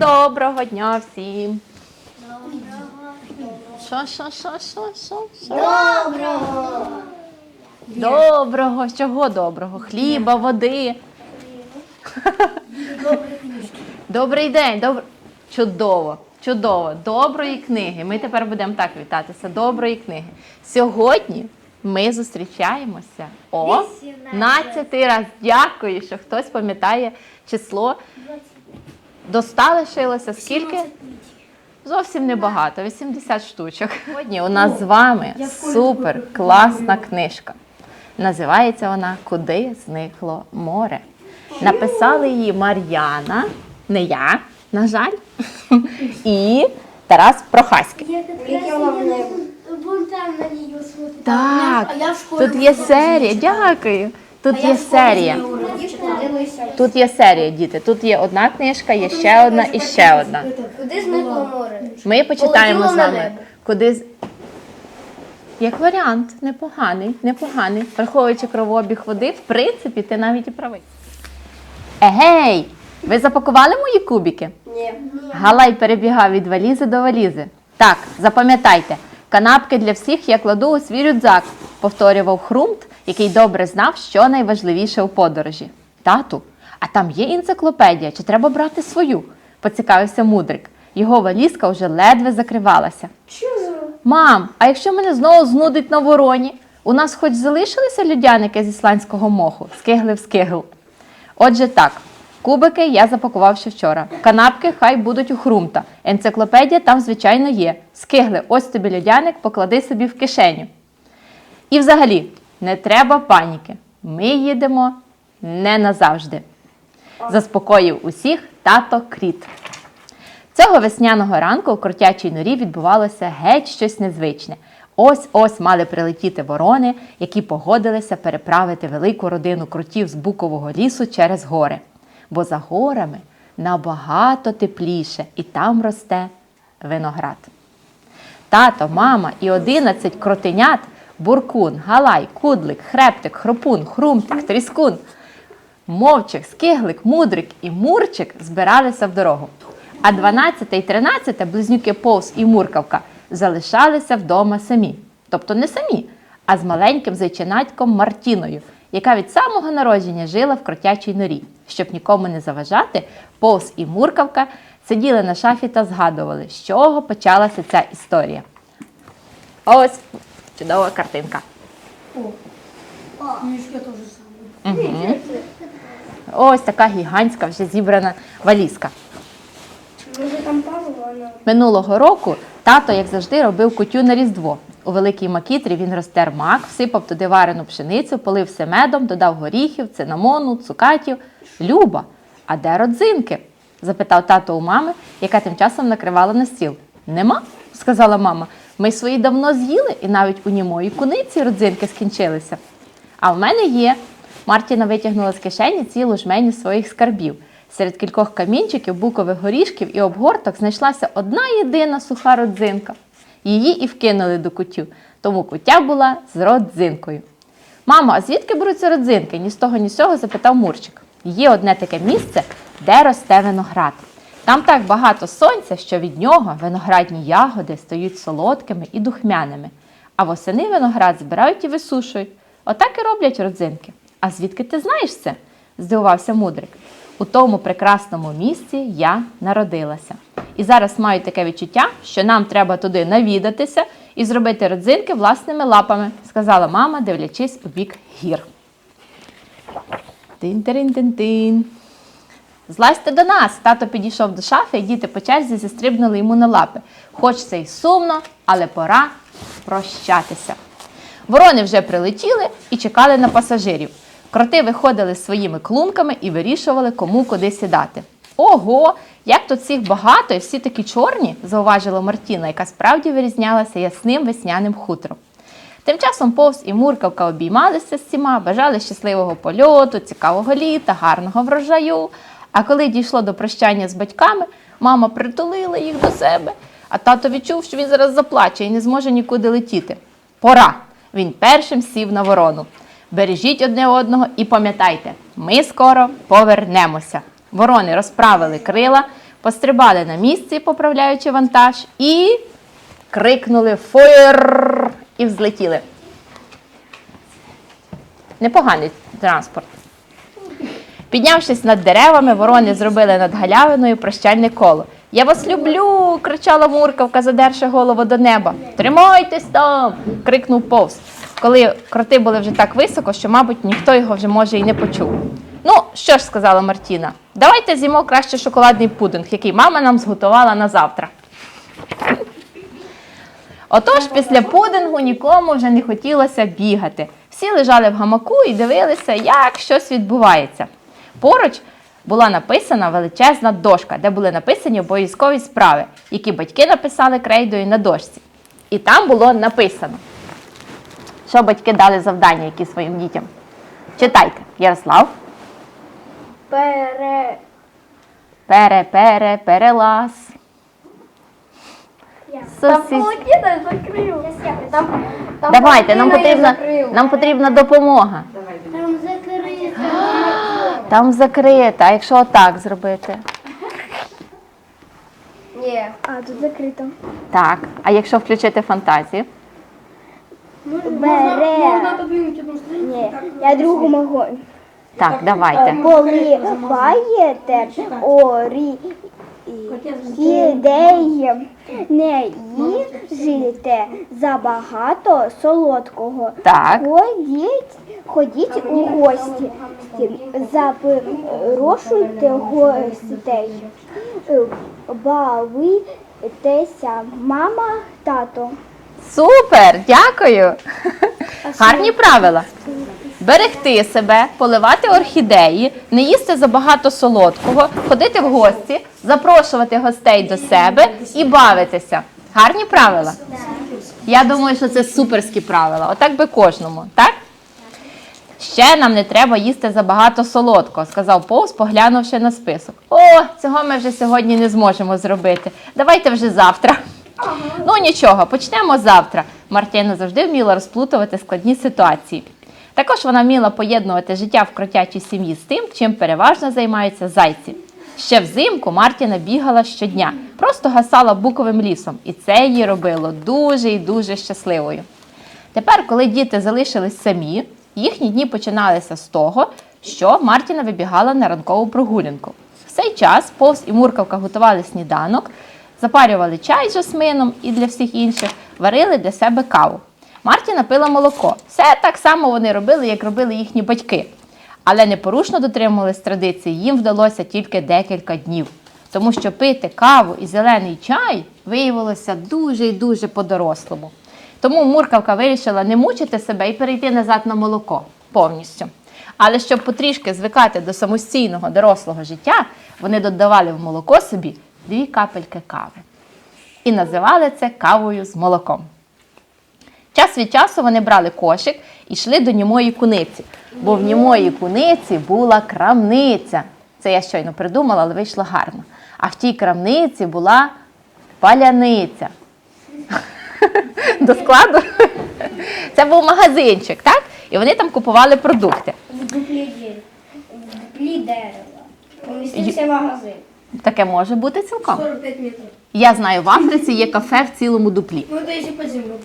Доброго дня всім. Що, що, що, що, що, що? Доброго! Доброго, чого доброго? Хліба, води. Добрий день, добр... чудово, чудово. Доброї книги. Ми тепер будемо так вітатися. Доброї книги. Сьогодні ми зустрічаємося о 15 раз. Дякую, що хтось пам'ятає число. До 100 лишилося скільки? Зовсім небагато, 80 штучок. Сьогодні у нас з вами супер класна книжка. Називається вона Куди зникло море. Написали її Мар'яна, не я, на жаль, і Тарас Прохаський. Так, тут є серія, дякую. Тут є серія. Тут є серія, діти. Тут є одна книжка, є ще одна і ще одна. Куди зникло море? Ми почитаємо з вами. Куди з- як варіант, непоганий, непоганий. Враховуючи кровообіг води, в принципі, ти навіть і правий. Егей! Ви запакували мої кубики? Ні. Галай перебігав від валізи до валізи. Так, запам'ятайте, канапки для всіх я кладу у свій рюкзак, повторював Хрумт, який добре знав, що найважливіше у подорожі. Тату, а там є енциклопедія, чи треба брати свою? поцікавився мудрик. Його валізка вже ледве закривалася. Що? Мам, а якщо мене знову знудить на вороні? У нас хоч залишилися людяники з ісландського моху? Скиглив скигл. Отже, так. Кубики я запакував ще вчора. Канапки хай будуть у хрумта. Енциклопедія там, звичайно, є. Скигли, ось тобі льодяник, поклади собі в кишеню. І взагалі, не треба паніки. Ми їдемо не назавжди. Заспокоїв усіх тато Кріт. Цього весняного ранку у кротячій норі відбувалося геть щось незвичне. Ось ось мали прилетіти ворони, які погодилися переправити велику родину крутів з букового лісу через гори. Бо за горами набагато тепліше, і там росте виноград. Тато, мама і 11 кротенят буркун, галай, кудлик, хрептик, хропун, хрумтик, тріскун, мовчик, скиглик, мудрик і мурчик збиралися в дорогу. А 12 і 13 близнюки Повз і Муркавка залишалися вдома самі. Тобто не самі, а з маленьким зайчинатком Мартіною, яка від самого народження жила в кротячій норі. Щоб нікому не заважати, Повз і Муркавка сиділи на шафі та згадували, з чого почалася ця історія. Ось чудова картинка. Теж саме. Ось така гігантська вже зібрана валізка. Минулого року тато, як завжди, робив кутю на різдво. У великій макітрі він розтер мак, всипав туди варену пшеницю, полив все медом, додав горіхів, цинамону, цукатів. Люба, а де родзинки? запитав тато у мами, яка тим часом накривала на стіл. Нема, сказала мама. Ми свої давно з'їли, і навіть у німої куниці родзинки скінчилися. А в мене є. Мартіна витягнула з кишені цілу жменю своїх скарбів. Серед кількох камінчиків, букових горішків і обгорток знайшлася одна єдина суха родзинка. Її і вкинули до кутю, тому кутя була з родзинкою. Мамо, а звідки беруться родзинки? Ні з того, ні з цього запитав Мурчик. Є одне таке місце, де росте виноград. Там так багато сонця, що від нього виноградні ягоди стають солодкими і духмяними. А восени виноград збирають і висушують. Отак і роблять родзинки. А звідки ти знаєш це? здивувався мудрик. У тому прекрасному місці я народилася. І зараз маю таке відчуття, що нам треба туди навідатися і зробити родзинки власними лапами, сказала мама, дивлячись у бік гір. Тин-тирин-тин-тин. Злазьте до нас. Тато підійшов до шафи, і діти по черзі застрибнули йому на лапи. Хоч це й сумно, але пора прощатися. Ворони вже прилетіли і чекали на пасажирів. Кроти виходили своїми клунками і вирішували, кому куди сідати. Ого, як тут всіх багато і всі такі чорні, зауважила Мартіна, яка справді вирізнялася ясним весняним хутром. Тим часом повз і муркавка обіймалися з всіма, бажали щасливого польоту, цікавого літа, гарного врожаю. А коли дійшло до прощання з батьками, мама притулила їх до себе, а тато відчув, що він зараз заплаче і не зможе нікуди летіти. Пора! Він першим сів на ворону. Бережіть одне одного і пам'ятайте, ми скоро повернемося. Ворони розправили крила, пострибали на місці, поправляючи вантаж, і крикнули фойер і взлетіли. Непоганий транспорт. Піднявшись над деревами, ворони зробили над галявиною прощальне коло. Я вас люблю. кричала Муркавка, задерши голову до неба. Тримайтесь там. крикнув повз, коли кроти були вже так високо, що, мабуть, ніхто його вже може і не почув. Ну, що ж, сказала Мартіна, давайте з'їмо краще шоколадний пудинг, який мама нам зготувала на завтра. Отож, після пудингу нікому вже не хотілося бігати. Всі лежали в гамаку і дивилися, як щось відбувається. Поруч була написана величезна дошка, де були написані обов'язкові справи, які батьки написали крейдою на дошці. І там було написано, що батьки дали завдання, які своїм дітям. Читайте, Ярослав. Пере... Пере, пере, перелаз. Сусід. Володіна закрив. Там, там Давайте, нам потрібна, закрив. нам потрібна допомога. Там закрито. Там закрито, а якщо отак зробити? Ні. А, тут закрито. Так. А якщо включити фантазію? Бере. Ні, я другу можу. Так, давайте. Поливаєте орі ідеї, не їжте забагато солодкого. Так. Ходіть, ходіть у гості, запрошуйте гостей, бавитеся, мама, тато. Супер! Дякую! Гарні правила. Берегти себе, поливати орхідеї, не їсти забагато солодкого, ходити в гості, запрошувати гостей до себе і бавитися. Гарні правила. Я думаю, що це суперські правила. Отак би кожному, так? Ще нам не треба їсти забагато солодкого, сказав Повз, поглянувши на список. О, цього ми вже сьогодні не зможемо зробити. Давайте вже завтра. Ну нічого, почнемо завтра. Мартіна завжди вміла розплутувати складні ситуації. Також вона вміла поєднувати життя в кротячій сім'ї з тим, чим переважно займаються зайці. Ще взимку Мартіна бігала щодня, просто гасала буковим лісом, і це її робило дуже і дуже щасливою. Тепер, коли діти залишились самі, їхні дні починалися з того, що Мартіна вибігала на ранкову прогулянку. В цей час повз і Муркавка готували сніданок, запарювали чай з жасмином і для всіх інших, варили для себе каву. Мартіна пила молоко. Все так само вони робили, як робили їхні батьки. Але непорушно дотримувались традиції їм вдалося тільки декілька днів. Тому що пити каву і зелений чай виявилося дуже і дуже по-дорослому. Тому Муркавка вирішила не мучити себе і перейти назад на молоко повністю. Але щоб потрішки звикати до самостійного дорослого життя, вони додавали в молоко собі дві капельки кави. І називали це кавою з молоком. Час від часу вони брали кошик і йшли до німої куниці, бо в німої куниці була крамниця. Це я щойно придумала, але вийшло гарно. А в тій крамниці була паляниця. До складу. Це був магазинчик, так? І вони там купували продукти. В дуплі в дуплі дерева. Помістився магазин. Таке може бути цілком. 45 метрів. Я знаю, в Африці є кафе в цілому дуплі. Ну, то ще по землю.